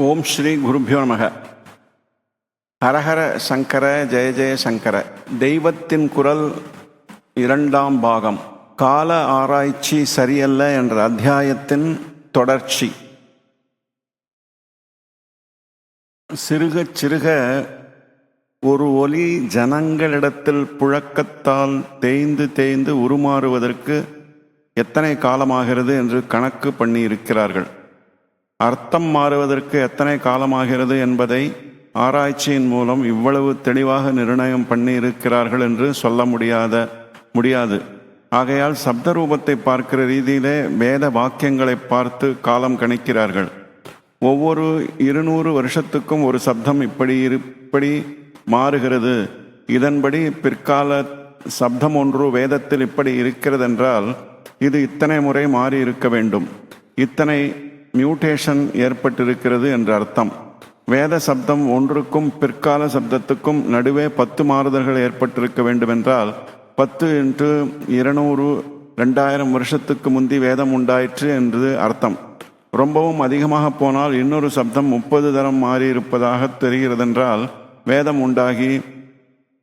ஓம் ஸ்ரீ குருபியோ நமக. ஹரஹர சங்கர ஜெய ஜெய சங்கர. தெய்வத்தின் குரல் இரண்டாம் பாகம். கால ஆராய்ச்சி சரியல்ல என்ற அத்தியாயத்தின் தொடர்ச்சி. சிறுக சிறுக ஒரு ஒலி ஜனங்களிடத்தில் புழக்கத்தால் தேய்ந்து தேய்ந்து உருமாறுவதற்கு எத்தனை காலமாகிறது என்று கணக்கு பண்ணி இருக்கிறார்கள் அர்த்தம் மாறுவதற்கு எத்தனை காலமாகிறது என்பதை ஆராய்ச்சியின் மூலம் இவ்வளவு தெளிவாக நிர்ணயம் பண்ணி இருக்கிறார்கள் என்று சொல்ல முடியாத முடியாது. ஆகையால் சப்த ரூபத்தை பார்க்கிற ரீதியிலே வேத வாக்கியங்களை பார்த்து காலம் கணிக்கிறார்கள். ஒவ்வொரு இருநூறு வருஷத்துக்கும் ஒரு சப்தம் இப்படி இப்படி மாறுகிறது. இதன்படி பிற்கால சப்தம் ஒன்று வேதத்தில் இப்படி இருக்கிறதென்றால் இது இத்தனை முறை மாறி இருக்க வேண்டும். இத்தனை மியூட்டேஷன் ஏற்பட்டிருக்கிறது என்று அர்த்தம். வேத சப்தம் ஒன்றுக்கும் பிற்கால சப்தத்துக்கும் நடுவே பத்து மாறுதல்கள் ஏற்பட்டிருக்க வேண்டுமென்றால் பத்து இன்ட்டு இருநூறு ரெண்டாயிரம் வருஷத்துக்கு முந்தி வேதம் உண்டாயிற்று என்று அர்த்தம். ரொம்பவும் அதிகமாக போனால் இன்னொரு சப்தம் முப்பது தரம் மாறியிருப்பதாக தெரிகிறதென்றால் வேதம் உண்டாகி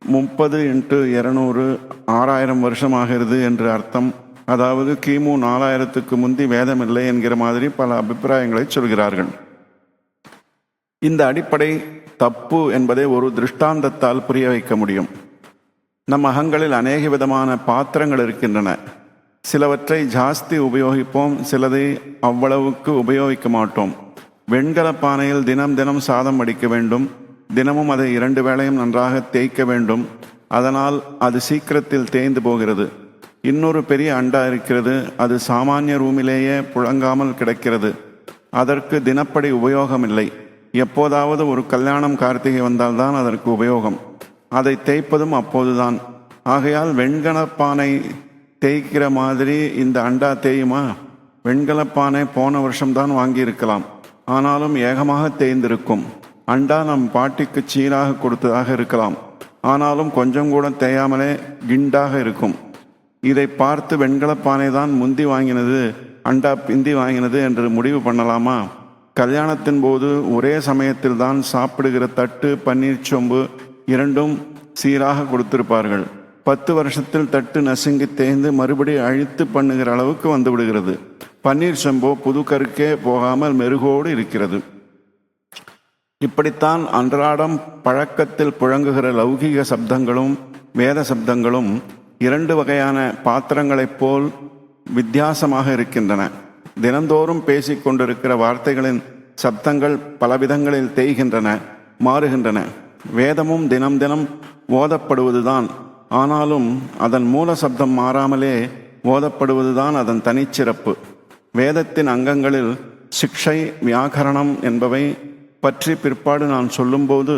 முப்பது இன்ட்டு இருநூறு ஆறாயிரம் வருஷம் ஆகிறது என்று அர்த்தம். அதாவது கிமு நாலாயிரத்துக்கு முந்தி வேதம் இல்லை என்கிற மாதிரி பல அபிப்பிராயங்களை சொல்கிறார்கள். இந்த அடிப்படை தப்பு என்பதை ஒரு திருஷ்டாந்தத்தால் புரிய வைக்க முடியும். நம் அகங்களில் அநேக விதமான பாத்திரங்கள் இருக்கின்றன. சிலவற்றை ஜாஸ்தி உபயோகிப்போம் சிலதை அவ்வளவுக்கு உபயோகிக்க மாட்டோம். வெண்கல பானையில் தினம் தினம் சாதம் அடிக்க வேண்டும். தினமும் அதை இரண்டு வேளையும் நன்றாக தேய்க்க வேண்டும். அதனால் அது சீக்கிரத்தில் தேய்ந்து போகிறது. இன்னொரு பெரிய அண்டா இருக்கிறது. அது சாமானிய ரூமிலேயே புழங்காமல் கிடக்கிறது. அதற்கு தினப்படி உபயோகம் இல்லை எப்போதாவது ஒரு கல்யாணம் கார்த்திகை வந்தால்தான் அதற்கு உபயோகம். அதை தேய்ப்பதும் அப்போதுதான். ஆகையால் வெண்கலப்பானை தேய்க்கிற மாதிரி இந்த அண்டா தேயுமா? வெண்கலப்பானை போன வருஷம்தான் வாங்கியிருக்கலாம். ஆனாலும் ஏகமாக தேய்ந்திருக்கும். அண்டா நம் பாட்டிக்கு சீராக கொடுத்ததாக இருக்கலாம். ஆனாலும் கொஞ்சம் கூட தேயாமலே கிண்டாக இருக்கும். இதை பார்த்து வெண்கலப்பானை தான் முந்தி வாங்கினது அண்டா பிந்தி வாங்கினது என்று முடிவு பண்ணலாமா? கல்யாணத்தின் போது ஒரே சமயத்தில் தான் சாப்பிடுகிற தட்டு பன்னீர் சொம்பு இரண்டும் சீராக கொடுத்திருப்பார்கள். பத்து வருஷத்தில் தட்டு நசுங்கி தேய்ந்து மறுபடி அழித்து பண்ணுகிற அளவுக்கு வந்து விடுகிறது பன்னீர் செம்போ புது கருக்கே போகாமல் மெருகோடு இருக்கிறது. இப்படித்தான் அன்றாடம் பழக்கத்தில் புழங்குகிற லௌகிக சப்தங்களும் வேத சப்தங்களும் இரண்டு வகையான பாத்திரங்களைப் போல் வித்தியாசமாக இருக்கின்றன. தினந்தோறும் பேசிக் கொண்டிருக்கிற வார்த்தைகளின் சப்தங்கள் பலவிதங்களில் தேய்கின்றன மாறுகின்றன. வேதமும் தினம் தினம் ஓதப்படுவதுதான். ஆனாலும் அதன் மூல சப்தம் மாறாமலே ஓதப்படுவதுதான் அதன் தனிச்சிறப்பு. வேதத்தின் அங்கங்களில் சிக்ஷை வியாகரணம் என்பவை பற்றி பிற்பாடு நான் சொல்லும்போது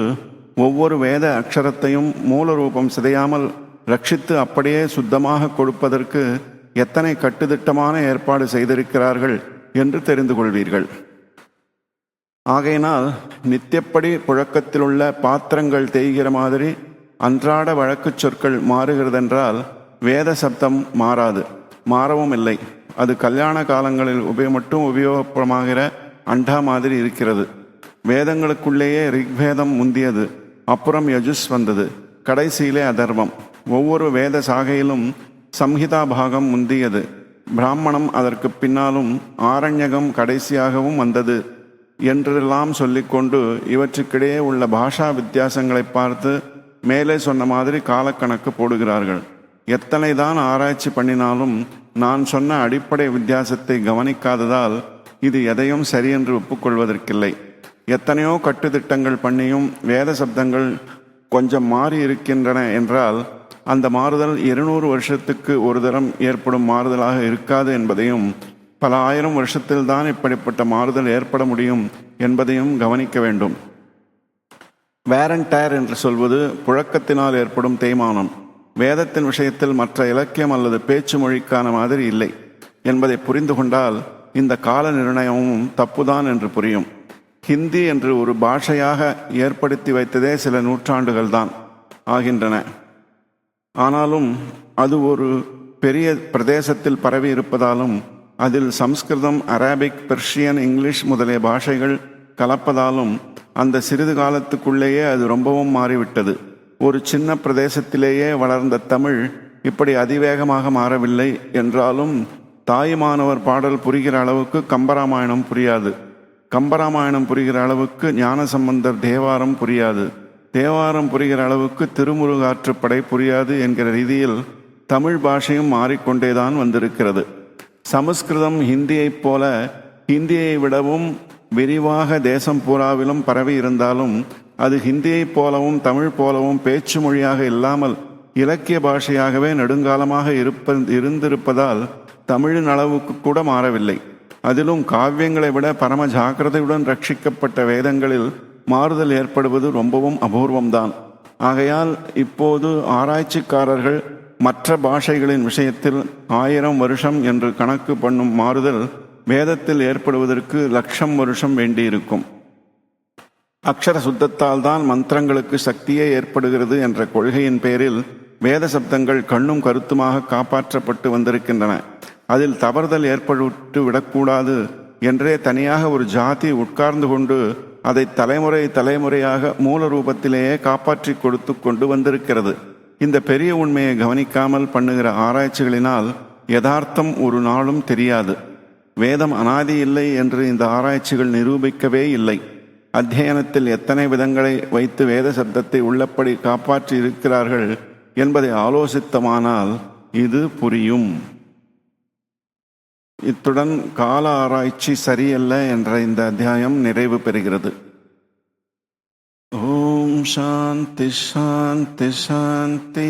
ஒவ்வொரு வேத அக்ஷரத்தையும் மூல ரூபம் சிதையாமல் ரட்சித்து அப்படியே சுத்தமாக கொடுப்பதற்கு எத்தனை கட்டுதிட்டமான ஏற்பாடு செய்திருக்கிறார்கள் என்று தெரிந்து கொள்வீர்கள். ஆகையினால் நித்தியப்படி புழக்கத்திலுள்ள பாத்திரங்கள் தேய்கிற மாதிரி அன்றாட வழக்குச் சொற்கள் மாறுகிறதென்றால் வேத சப்தம் மாறாது. மாறவும் இல்லை. அது கல்யாண காலங்களில் உபய மட்டும் உபயோகப்படமாகிற அண்டா மாதிரி இருக்கிறது. வேதங்களுக்குள்ளேயே ரிக்வேதம் முந்தியது. அப்புறம் யஜுஸ் வந்தது. கடைசியிலே அதர்வம் ஒவ்வொரு வேத சாகையிலும் சம்ஹிதா பாகம் முந்தியது. பிராமணம் அதற்கு பின்னாலும் ஆரண்யகம் கடைசியாகவும் வந்தது என்றெல்லாம் சொல்லிக்கொண்டு இவற்றுக்கிடையே உள்ள பாஷா வித்தியாசங்களை பார்த்து மேலே சொன்ன மாதிரி காலக்கணக்கு போடுகிறார்கள். எத்தனை தான் ஆராய்ச்சி பண்ணினாலும் நான் சொன்ன அடிப்படை வித்தியாசத்தை கவனிக்காததால் இது எதையும் சரியென்று ஒப்புக்கொள்வதற்கில்லை. எத்தனையோ கட்டுத்திட்டங்கள் பண்ணியும் வேத சப்தங்கள் கொஞ்சம் மாறி இருக்கின்றன என்றால் அந்த மாறுதல் இருநூறு வருஷத்துக்கு ஒரு தரம் ஏற்படும் மாறுதலாக இருக்காது என்பதையும் பல ஆயிரம் வருஷத்தில் தான் இப்படிப்பட்ட மாறுதல் ஏற்பட முடியும் என்பதையும் கவனிக்க வேண்டும். வேரண்டயர் என்று சொல்வது புழக்கத்தினால் ஏற்படும் தேய்மானம். வேதத்தின் விஷயத்தில் மற்ற இலக்கியம் அல்லது பேச்சு மொழிக்கான மாதிரி இல்லை என்பதை புரிந்து கொண்டால் இந்த கால நிர்ணயமும் தப்புதான் என்று புரியும். ஹிந்தி என்று ஒரு பாஷையாக ஏற்படுத்தி வைத்ததே சில நூற்றாண்டுகள் தான் ஆகின்றன. ஆனாலும் அது ஒரு பெரிய பிரதேசத்தில் பரவி இருப்பதாலும் அதில் சம்ஸ்கிருதம் அரபிக் பெர்ஷியன் இங்கிலீஷ் முதலிய பாஷைகள் கலப்பதாலும் அந்த சிறிது காலத்துக்குள்ளேயே அது ரொம்பவும் மாறிவிட்டது. ஒரு சின்ன பிரதேசத்திலேயே வளர்ந்த தமிழ் இப்படி அதிவேகமாக மாறவில்லை என்றாலும் தாயுமானவர் பாடல் புரிகிற அளவுக்கு கம்பராமாயணம் புரியாது. கம்பராமாயணம் புரிகிற அளவுக்கு ஞானசம்பந்தர் தேவாரம் புரியாது. தேவாரம் புரிகிற அளவுக்கு திருமுருகாற்றுப்படை புரியாது என்கிற ரீதியில் தமிழ் பாஷையும் மாறிக்கொண்டேதான் வந்திருக்கிறது. சமஸ்கிருதம் ஹிந்தியைப் போல ஹிந்தியை விடவும் விரிவாக தேசம் பூராவிலும் பரவி இருந்தாலும் அது ஹிந்தியைப் போலவும் தமிழ் போலவும் பேச்சு மொழியாக இல்லாமல் இலக்கிய பாஷையாகவே நெடுங்காலமாக இருப்ப இருந்திருப்பதால் தமிழின் அளவுக்கு கூட மாறவில்லை. அதிலும் காவியங்களை விட பரம ஜாக்கிரதையுடன் ரட்சிக்கப்பட்ட வேதங்களில் மாறுதல் ஏற்படுவது ரொம்பவும் அபூர்வம்தான். ஆகையால் இப்போது ஆராய்ச்சிக்காரர்கள் மற்ற பாஷைகளின் விஷயத்தில் ஆயிரம் வருஷம் என்று கணக்கு பண்ணும் மாறுதல் வேதத்தில் ஏற்படுவதற்கு லட்சம் வருஷம் வேண்டியிருக்கும். அக்ஷர சுத்தத்தால் தான் மந்திரங்களுக்கு சக்தியே ஏற்படுகிறது என்ற கொள்கையின் பேரில் வேத சப்தங்கள் கண்ணும் கருத்துமாக காப்பாற்றப்பட்டு வந்திருக்கின்றன. அதில் தவறுதல் ஏற்பட்டு விடக்கூடாது என்றே தனியாக ஒரு ஜாதி உட்கார்ந்து கொண்டு அதை தலைமுறை தலைமுறையாக மூல ரூபத்திலேயே காப்பாற்றி கொடுத்து கொண்டு வந்திருக்கிறது. இந்த பெரிய உண்மையை கவனிக்காமல் பண்ணுகிற ஆராய்ச்சிகளினால் யதார்த்தம் ஒரு நாளும் தெரியாது. வேதம் அனாதி இல்லை என்று இந்த ஆராய்ச்சிகள் நிரூபிக்கவே இல்லை. அத்தியனத்தில் எத்தனை விதங்களை வைத்து வேத சப்தத்தை உள்ளபடி காப்பாற்றி இருக்கிறார்கள் என்பதை ஆலோசித்தமானால் இது புரியும். இத்துடன் கால ஆராய்ச்சி சரியல்ல என்ற இந்த அத்தியாயம் நிறைவு பெறுகிறது. ஓம் சாந்தி சாந்தி சாந்தி.